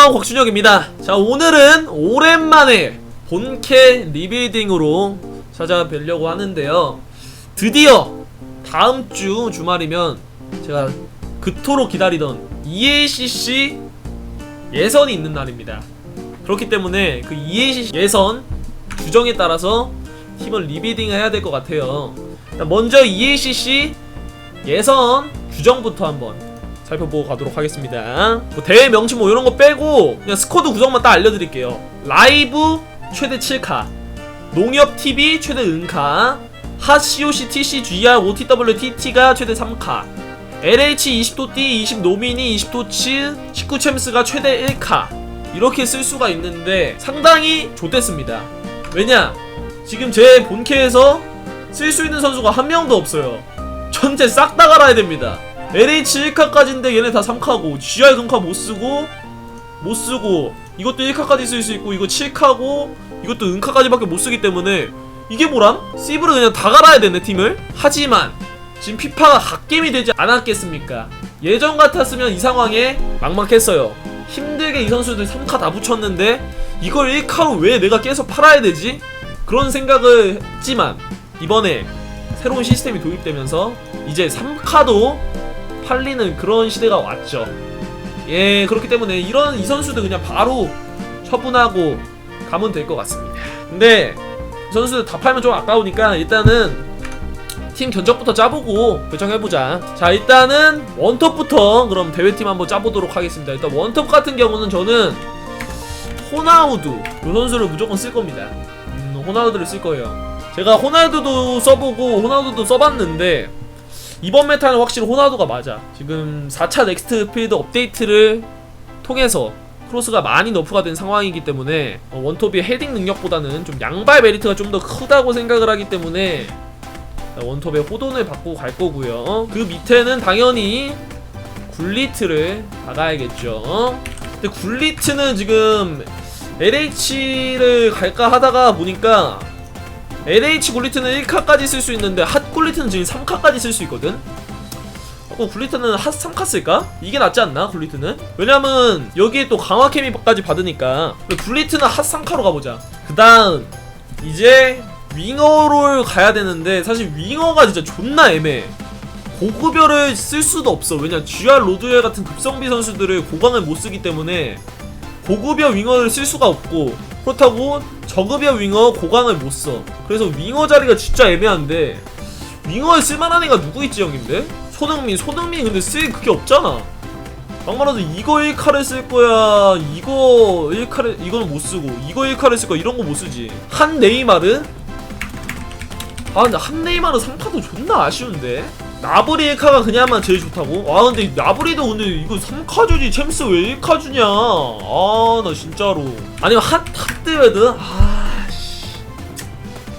안녕 곽준혁입니다. 자 오늘은 오랜만에 본캐 리빌딩으로 찾아뵈려고 하는데요. 드디어 다음주 주말이면 제가 그토록 기다리던 EACC 예선이 있는 날입니다. 그렇기 때문에 그 EACC 예선 규정에 따라서 팀을 리빌딩 해야 될 것 같아요. 먼저 EACC 예선 규정부터 한번 살펴보고 가도록 하겠습니다. 뭐 대회 명칭 뭐 이런 거 빼고 그냥 스쿼드 구성만 딱 알려드릴게요. 라이브 최대 7카, 농협 TV 최대 은카, 핫 COC TC GR OTW TT가 최대 3카, LH 20도 D 20 노미니 20도치 19 챔스가 최대 1카 이렇게 쓸 수가 있는데 상당히 좋댔습니다. 왜냐? 지금 제 본캐에서 쓸 수 있는 선수가 한 명도 없어요. 전체 싹 다 갈아야 됩니다. LH 1카까지인데 얘네 다 3카고 GR 금카 못 쓰고 못 쓰고 이것도 1카까지 쓸 수 있고 이거 7카고 이것도 은카까지밖에 못 쓰기 때문에 이게 뭐람? 시브를 그냥 다 갈아야 되네 팀을 하지만 지금 피파가 갓겜이 되지 않았겠습니까? 예전 같았으면 이 상황에 막막했어요 힘들게 이 선수들 3카 다 붙였는데 이걸 1카로 왜 내가 계속 팔아야 되지? 그런 생각을 했지만 이번에 새로운 시스템이 도입되면서 이제 3카도 팔리는 그런 시대가 왔죠. 예, 그렇기 때문에 이런 이 선수들 그냥 바로 처분하고 가면 될 것 같습니다. 근데 이 선수들 다 팔면 좀 아까우니까 일단은 팀 견적부터 짜보고 결정해보자. 자, 일단은 원톱부터 그럼 대회팀 한번 짜보도록 하겠습니다. 일단 원톱 같은 경우는 저는 호나우두 이 선수를 무조건 쓸 겁니다. 음, 호나우두를 쓸 거예요. 제가 호날두도 써보고 호나우두도 써봤는데 이번 메타는 확실히 호나우두가 맞아. 지금 4차 넥스트 필드 업데이트를 통해서 크로스가 많이 너프가 된 상황이기 때문에 어, 원톱이 헤딩 능력보다는 좀 양발 메리트가 좀 더 크다고 생각을 하기 때문에 원톱에 호돈을 받고 갈 거고요. 그 밑에는 당연히 굴리트를 박아야겠죠. 근데 굴리트는 지금 LH를 갈까 하다가 보니까 LH 굴리트는 1카까지 쓸 수 있는데 핫 굴리트는 지금 3카까지 쓸 수 있거든? 어, 굴리트는 핫 3카 쓸까? 이게 낫지 않나 굴리트는? 왜냐면 여기에 또 강화 케미까지 받으니까 굴리트는 핫 3카로 가보자 그 다음 이제 윙어를 가야 되는데 사실 윙어가 진짜 존나 애매해 고급여를 쓸 수도 없어 왜냐 GR 로드웰 같은 급성비 선수들을 고강을 못 쓰기 때문에 고급여 윙어를 쓸 수가 없고 그렇다고 저급여 윙어 고강을 못 써. 그래서 윙어 자리가 진짜 애매한데 윙어에 쓸만한 애가 누구 있지 형님들? 손흥민, 손흥민 근데 쓸 그게 없잖아. 막 말해도 이거 1카를 쓸 거야, 이거 1카를 이거는 못 쓰고 이거 1카를 쓸 거야 이런 거 못 쓰지. 한 네이마르? 아 근데 한 네이마르 3카도 존나 아쉬운데. 나브리 1카가 그냥만 제일 좋다고? 아 근데 나브리도 근데 이거 3카 주지 챔스 왜 1카 주냐 아 나 진짜로 아니면 핫 핫드웨드? 아씨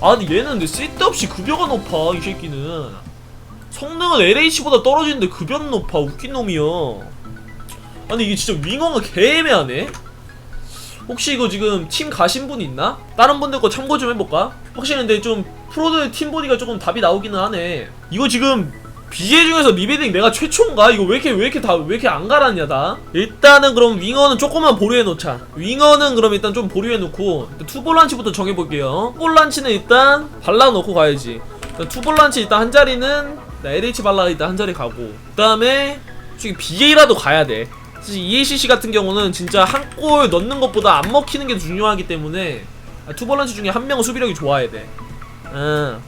아 근데 얘는 근데 쓸데없이 급여가 높아 이 새끼는 성능은 LH보다 떨어지는데 급여는 높아 웃긴 놈이야 아니 이게 진짜 윙어가 개애매하네 혹시 이거 지금 팀 가신 분 있나? 다른 분들 거 참고 좀 해볼까? 확실히 근데 좀 프로들 팀 보니까 조금 답이 나오기는 하네 이거 지금 BJ 중에서 리베딩 내가 최초인가? 이거 왜 이렇게 왜 이렇게 다 왜 이렇게 안 갈았냐 다? 일단은 그럼 윙어는 조금만 보류해 놓자. 윙어는 그럼 일단 좀 보류해 놓고 일단 투볼란치부터 정해 볼게요. 투볼란치는 일단 발라 놓고 가야지. 투볼란치 일단 한 자리는 LH 발라 일단 한 자리 가고 그 다음에 솔직히 BJ라도 가야 돼. 사실 EACC 같은 경우는 진짜 한 골 넣는 것보다 안 먹히는 게 중요하기 때문에 아, 투볼란치 중에 한 명은 수비력이 좋아야 돼. 응.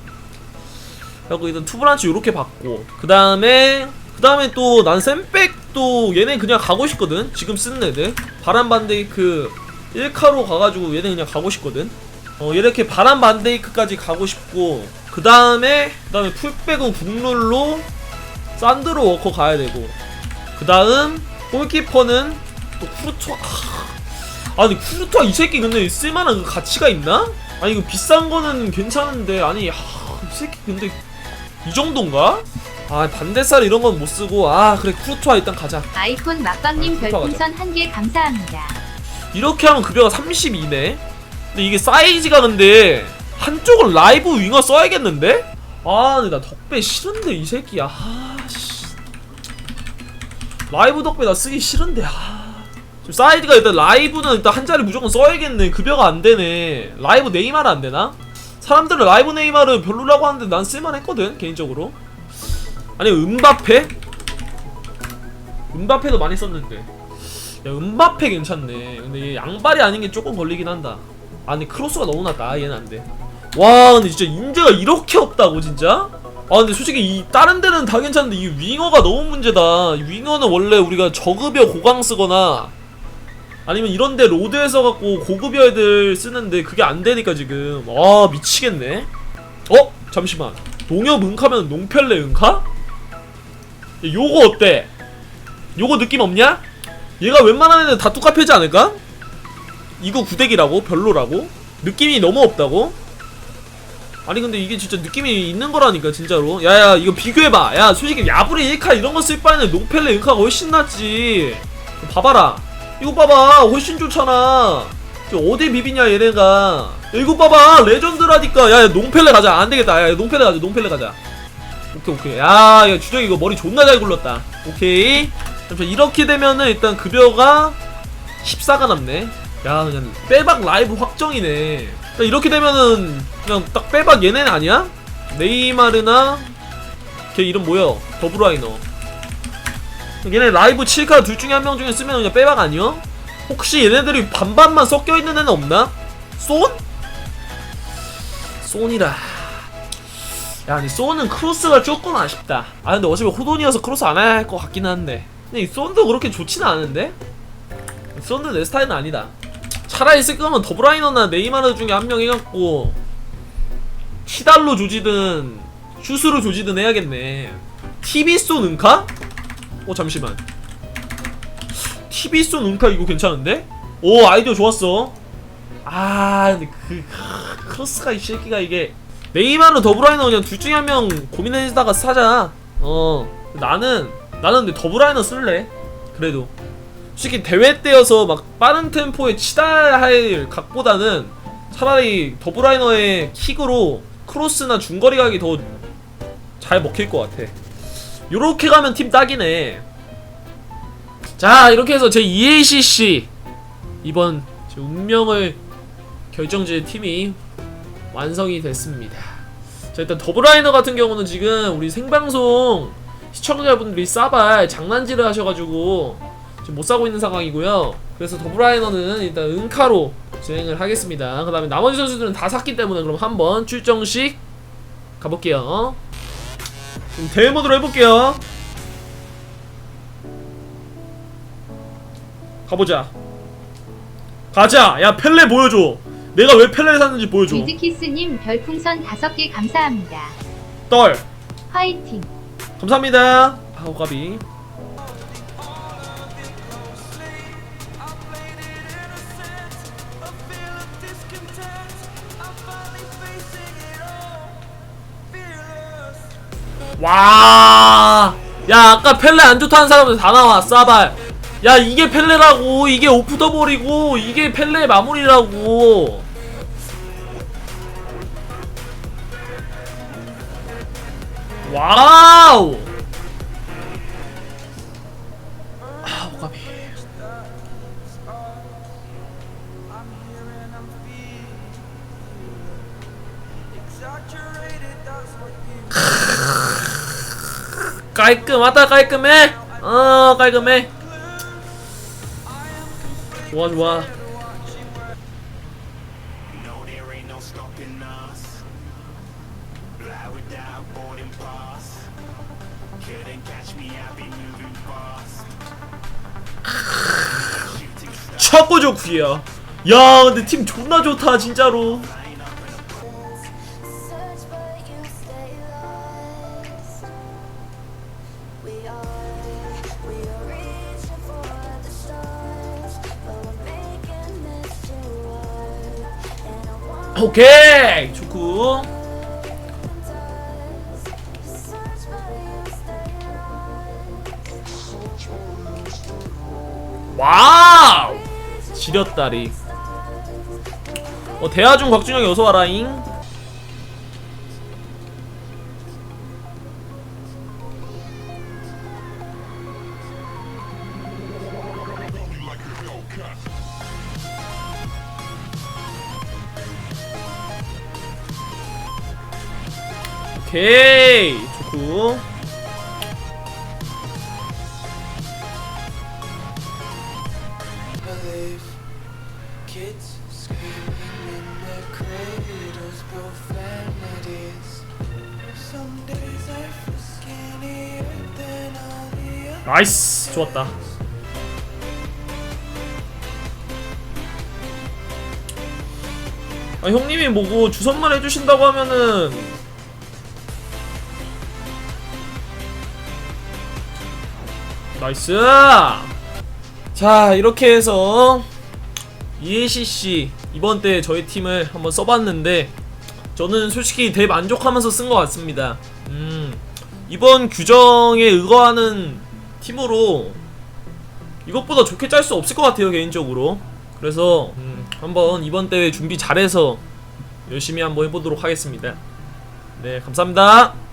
그리고 일단 투브란치 요렇게 받고 그 다음에 그 다음에 또 난 샘백도 얘네 그냥 가고 싶거든. 지금 쓰는 애들. 바람 반데이크 1카로 가가지고 얘네 그냥 가고 싶거든. 어 이렇게 바람 반데이크까지 가고 싶고 그 다음에 그 다음에 풀백은 국룰로 산드로 워커 가야 되고 그 다음 골키퍼는 또 쿠르투아 아, 아니 쿠르투아 이 새끼 근데 쓸만한 그 가치가 있나? 아니 이거 비싼 거는 괜찮은데 아니 하, 이 새끼 근데 이 정도인가? 아 반대살 이런 건 못 쓰고 아 그래 쿠르투아 일단 가자 아이폰 막방님 아, 별풍선 한 개 감사합니다. 이렇게 하면 급여가 32네 근데 이게 사이즈가 근데 한쪽은 라이브 윙어 써야겠는데? 아 근데 나 덕배 싫은데 이 새끼야 아 씨 라이브 덕배 나 쓰기 싫은데 아 지금 사이드가 일단 라이브는 일단 한 자리 무조건 써야겠네. 급여가 안 되네. 라이브 네이마르 안 되나? 사람들은 라이브 네이마르 별로라고 하는데 난 쓸만했거든 개인적으로. 아니 은바페? 은바페도 많이 썼는데. 야 은바페 괜찮네. 근데 얘 양발이 아닌 게 조금 걸리긴 한다. 아니 크로스가 너무 낮다. 얘는 안 돼. 와 근데 진짜 인재가 이렇게 없다고 진짜? 아 근데 솔직히 이 다른 데는 다 괜찮은데 이 윙어가 너무 문제다. 이 윙어는 원래 우리가 저급여 고강 쓰거나 아니면 이런데 로드에서 갖고 고급 여 애들 쓰는데 그게 안 되니까 지금 아 미치겠네. 어 잠시만 농협 은카면 농펠레 은카? 야, 요거 어때? 요거 느낌 없냐? 얘가 웬만한 애들 다 뚜까패지 않을까? 이거 구대기라고? 별로라고? 느낌이 너무 없다고? 아니 근데 이게 진짜 느낌이 있는 거라니까 진짜로 야야 이거 비교해봐 야 솔직히 야브리 1카 이런 거 쓸 바에는 농펠레 은카가 훨씬 낫지 봐봐라 이거 봐봐 훨씬 좋잖아. 저 어디 비비냐 얘네가. 야, 이거 봐봐 레전드라니까. 야, 야 농펠레 가자. 안되겠다. 야 농펠레 가자 농펠레 가자. 오케이 오케이. 야, 야 주정이 이거 머리 존나 잘 굴렀다. 오케이. 잠시만 이렇게 되면은 일단 급여가 14가 남네. 야 그냥 빼박 라이브 확정이네. 야, 이렇게 되면은 그냥 딱 빼박 얘네는 아니야? 네이마르나 걔 이름 뭐야? 더브라이너 얘네 라이브 7카 둘 중에 한 명 중에 쓰면 그냥 빼박 아니야? 혹시 얘네들이 반반만 섞여 있는 애는 없나? 쏜? 쏜이라 야 근데 쏜은 크로스가 조금 아쉽다 아 근데 어차피 호돈이어서 크로스 안 할 것 같긴 한데 근데 이 쏜도 그렇게 좋지는 않은데? 쏜도 내 스타일은 아니다 차라리 쓸 거면 더브라이너나 네이마르 중에 한 명 해갖고 치달로 조지든 슛으로 조지든 해야겠네 TV 쏜 은카? 어 잠시만. TV 쏜 은카 이거 괜찮은데? 오 아이디어 좋았어. 아 근데 그 크- 크로스가 이 새끼가 이게. 네이마르 더브라이너 그냥 둘 중에 한 명 고민해다가 사자. 어 나는 나는 근데 더브라이너 쓸래? 그래도. 솔직히 대회 때여서 막 빠른 템포에 치다 할 각보다는 차라리 더브라이너의 킥으로 크로스나 중거리 각이 더 잘 먹힐 것 같아. 요렇게 가면 팀 딱이네. 자, 이렇게 해서 제 EACC 이번 제 운명을 결정지을 팀이 완성이 됐습니다. 자, 일단 더브라이너 같은 경우는 지금 우리 생방송 시청자분들이 싸발 장난질을 하셔가지고 지금 못 사고 있는 상황이고요. 그래서 더브라이너는 일단 은카로 진행을 하겠습니다. 그 다음에 나머지 선수들은 다 샀기 때문에 그럼 한번 출정식 가볼게요. 지금 대회 모드로 해볼게요. 가보자. 가자. 야 펠레 보여줘. 내가 왜 펠레를 샀는지 보여줘. 위즈키스님 별풍선 5개 감사합니다. 떨. 화이팅! 감사합니다. 아우 까비. 와. 야 아까 펠레 안 좋다는 사람들 다 나와 싸발. 야 이게 펠레라고 이게 오프 더블이고 이게 펠레 마무리라고. 와우. 깔끔하다 깔끔해. 어 깔끔해. 좋아 좋아. 최고 좋구요. 야 근데 팀 존나 좋다 진짜로. 오케이 lost. 와우. 지렸다리. 어 대하중 곽준영이 어서 와라잉. 오케이 좋고. 나이스 좋았다 아, 형님이 뭐고 주선만 해주신다고 하면은 나이스. 자 이렇게 해서 EACC 이번 때 저희 팀을 한번 써봤는데 저는 솔직히 대만족하면서 쓴 것 같습니다. 음 이번 규정에 의거하는 팀으로 이것보다 좋게 짤 수 없을 것 같아요 개인적으로. 그래서 음, 한번 이번 대회 준비 잘해서 열심히 한번 해보도록 하겠습니다. 네 감사합니다